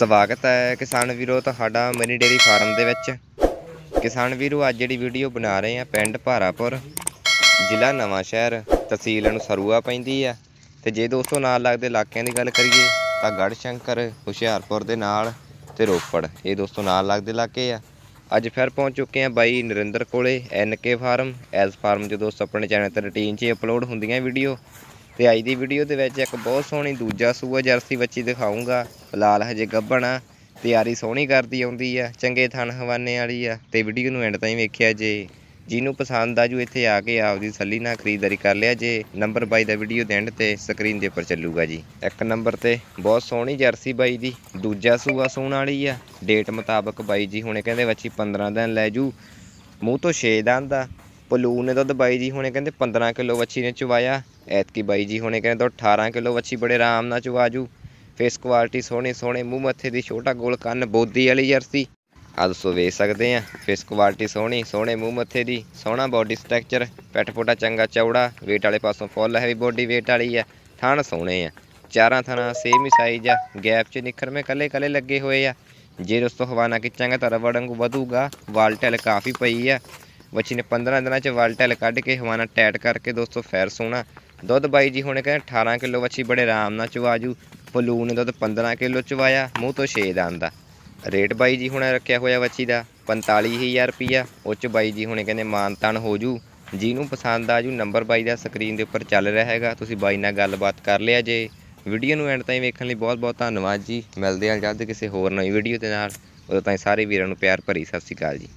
ਸਵਾਗਤ ਹੈ ਕਿਸਾਨ ਵੀਰੋ, ਤੁਹਾਡਾ ਮਨੀ ਡੇਰੀ ਫਾਰਮ ਦੇ ਵਿੱਚ। ਕਿਸਾਨ ਵੀਰੋ, ਅੱਜ ਜਿਹੜੀ ਵੀਡੀਓ ਬਣਾ ਰਹੇ ਆ ਪਿੰਡ ਭਾਰਾਪੁਰ, ਜ਼ਿਲ੍ਹਾ ਨਵਾਂ ਸ਼ਹਿਰ, ਤਹਿਸੀਲ ਨੂੰ ਸਰੂਆ ਪੈਂਦੀ ਆ ਤੇ ਜੇ ਦੋਸਤੋ ਨਾਲ ਲੱਗਦੇ ਇਲਾਕਿਆਂ ਦੀ ਗੱਲ ਕਰੀਏ, ਤਾਂ ਗੜ੍ਹ ਸ਼ੰਕਰ ਹੁਸ਼ਿਆਰਪੁਰ ਦੇ ਨਾਲ ਤੇ ਰੋਪੜ, ਇਹ ਦੋਸਤੋ ਨਾਲ ਲੱਗਦੇ ਇਲਾਕੇ ਆ। ਅੱਜ ਫਿਰ ਪਹੁੰਚ ਚੁੱਕੇ ਆ ਬਾਈ ਨਰਿੰਦਰ ਕੋਲੇ ਐਨਕੇ ਫਾਰਮ ਐਸ ਫਾਰਮ ਜੋ ਦੋਸਤ ਆਪਣੇ ਚੈਨਲ ਤੇ ਰੂਟੀਨ 'ਚ ਅਪਲੋਡ ਹੁੰਦੀਆਂ ਵੀਡੀਓ। ਤੇ ਅੱਜ ਦੀ ਵੀਡੀਓ ਦੇ ਵਿੱਚ ਇੱਕ ਬਹੁਤ ਸੋਹਣੀ ਦੂਜਾ ਸੂਆ ਜਰਸੀ ਬੱਚੀ ਦਿਖਾਉਂਗਾ ਫਿਲਹਾਲ ਹਜੇ ਗੱਭਣ ਆ, ਤਿਆਰੀ ਸੋਹਣੀ ਕਰਦੀ ਆਉਂਦੀ ਆ, ਚੰਗੇ ਥਣ ਹਵਾਨੇ ਵਾਲੀ ਆ, ਤੇ ਵੀਡੀਓ ਨੂੰ ਐਂਡ ਤਾਈਂ ਵੇਖਿਆ ਜੇ। ਜਿਹਨੂੰ ਪਸੰਦ ਆ ਜੂ, ਇੱਥੇ ਆ ਕੇ ਆਪਦੀ ਸੱਲੀ ਨਾਲ ਖਰੀਦਦਾਰੀ ਕਰ ਲਿਆ ਜੇ। ਨੰਬਰ ਬਾਈ ਦਾ ਵੀਡੀਓ ਦੇ ਐਂਡ ਤੇ ਸਕਰੀਨ ਦੇ ਉੱਪਰ ਚੱਲੂਗਾ ਜੀ। ਇੱਕ ਨੰਬਰ ਤੇ ਬਹੁਤ ਸੋਹਣੀ ਜਰਸੀ ਬਾਈ ਦੀ, ਦੂਜਾ ਸੂਆ ਸੂਣ ਵਾਲੀ ਆ। ਡੇਟ ਮੁਤਾਬਕ ਬਾਈ ਜੀ ਹੁਣੇ ਕਹਿੰਦੇ ਬੱਚੀ 15 ਦਿਨ ਲੈ ਜੂ। ਮੂੰਹ ਤੋਂ 6 ਦੰਦ ਦਾ। ਪਲੂ ਨੇ ਦੁੱਧ ਬਾਈ ਜੀ ਹੁਣੇ ਕਹਿੰਦੇ 15 ਕਿਲੋ ਵੱਛੀ ਨੇ ਚੁਵਾਇਆ। ਐਤਕੀ ਬਾਈ ਜੀ ਹੁਣੇ ਕਹਿੰਦੇ ਦੁੱਧ 18 ਕਿਲੋ ਵੱਛੀ ਬੜੇ ਆਰਾਮ ਨਾਲ ਚੁਵਾ ਜੂ। ਫੇਸ ਕੁਆਲਿਟੀ ਸੋਹਣੀ ਸੋਹਣੇ, ਮੂੰਹ ਮੱਥੇ ਦੀ ਛੋਟਾ ਗੋਲ ਕੰਨ ਬੋਦੀ ਵਾਲੀ ਜਰਸੀ। ਆ ਦੋਸਤੋ ਵੇਖ ਸਕਦੇ ਆ? ਫੇਸ ਕੁਆਲਿਟੀ ਸੋਹਣੀ, ਸੋਹਣੇ ਮੂੰਹ ਮੱਥੇ ਦੀ, ਸੋਹਣਾ ਬਾਡੀ ਸਟਰਕਚਰ ਪੈਟ ਪੋਟਾ ਚੰਗਾ ਚੌੜਾ, weight ਵਾਲੇ ਪਾਸੋਂ ਫੁੱਲ ਹੈਵੀ ਬੋਡੀ weight ਵਾਲੀ ਆ ਥਣ ਸੋਹਣੇ ਆ। ਚਾਰਾਂ ਥਣਾ ਸੇਮ ਹੀ ਸਾਈਜ਼ ਆ ਗੈਪ 'ਚ ਨਿਖਰਵੇਂ ਕੱਲੇ ਕੱਲੇ ਲੱਗੇ ਹੋਏ ਆ। ਜੇ ਦੋਸਤੋ ਹਵਾਨਾ ਖਿੱਚਾਂਗੇ ਤਾਂ ਰਬੜ ਵਾਂਗੂ ਵਧੂਗਾ ਵਾਲਟਲ ਕਾਫੀ ਪਈ ਆ। ਬੱਚੀ ਨੇ 15 ਦਿਨਾਂ 'ਚ ਵਾਲਟਲ ਕੱਢ ਕੇ ਹਵਾਨਾ ਟੈਟ ਕਰਕੇ ਦੋਸਤੋ ਫੈਰ ਸੋਹਣਾ। ਦੁੱਧ ਬਾਈ ਜੀ ਹੁਣੇ ਕਹਿੰਦੇ 18 ਕਿਲੋ ਵੱਛੀ ਬੜੇ ਆਰਾਮ ਨਾਲ ਚਵਾਜੂ ਪਲੂ ਨੇ ਦੁੱਧ 15 ਕਿਲੋ ਚਵਾਇਆ, ਮੂੰਹ ਤੋਂ 6 ਦਾਨ ਦਾ ਰੇਟ ਬਾਈ ਜੀ ਹੁਣੇ ਰੱਖਿਆ ਹੋਇਆ ਬੱਚੀ ਦਾ 45000 ਰੁਪਿਆ ਉਹ 'ਚ ਬਾਈ ਜੀ ਹੁਣੇ ਕਹਿੰਦੇ ਮਾਨਤਾਨ ਹੋ ਜੂ। ਜਿਹਨੂੰ ਪਸੰਦ ਆ ਜੂ, ਨੰਬਰ ਬਾਈ ਦਾ ਸਕਰੀਨ ਦੇ ਉੱਪਰ ਚੱਲ ਰਿਹਾ ਹੈਗਾ। ਤੁਸੀਂ ਬਾਈ ਨਾਲ ਗੱਲਬਾਤ ਕਰ ਲਿਆ ਜੇ। ਵੀਡੀਓ ਨੂੰ ਐਂਡ ਤਾਈਂ ਵੇਖਣ ਲਈ ਬਹੁਤ ਬਹੁਤ ਧੰਨਵਾਦ ਜੀ। ਮਿਲਦੇ ਹਾਂ ਜਲਦ ਕਿਸੇ ਹੋਰ ਨਵੀਂ ਵੀਡੀਓ ਦੇ ਨਾਲ। ਉਦੋਂ ਤਾਈਂ ਸਾਰੇ ਵੀਰਾਂ ਨੂੰ ਪਿਆਰ ਭਰੀ ਸਤਿ ਸ਼੍ਰੀ ਅਕਾਲ ਜੀ।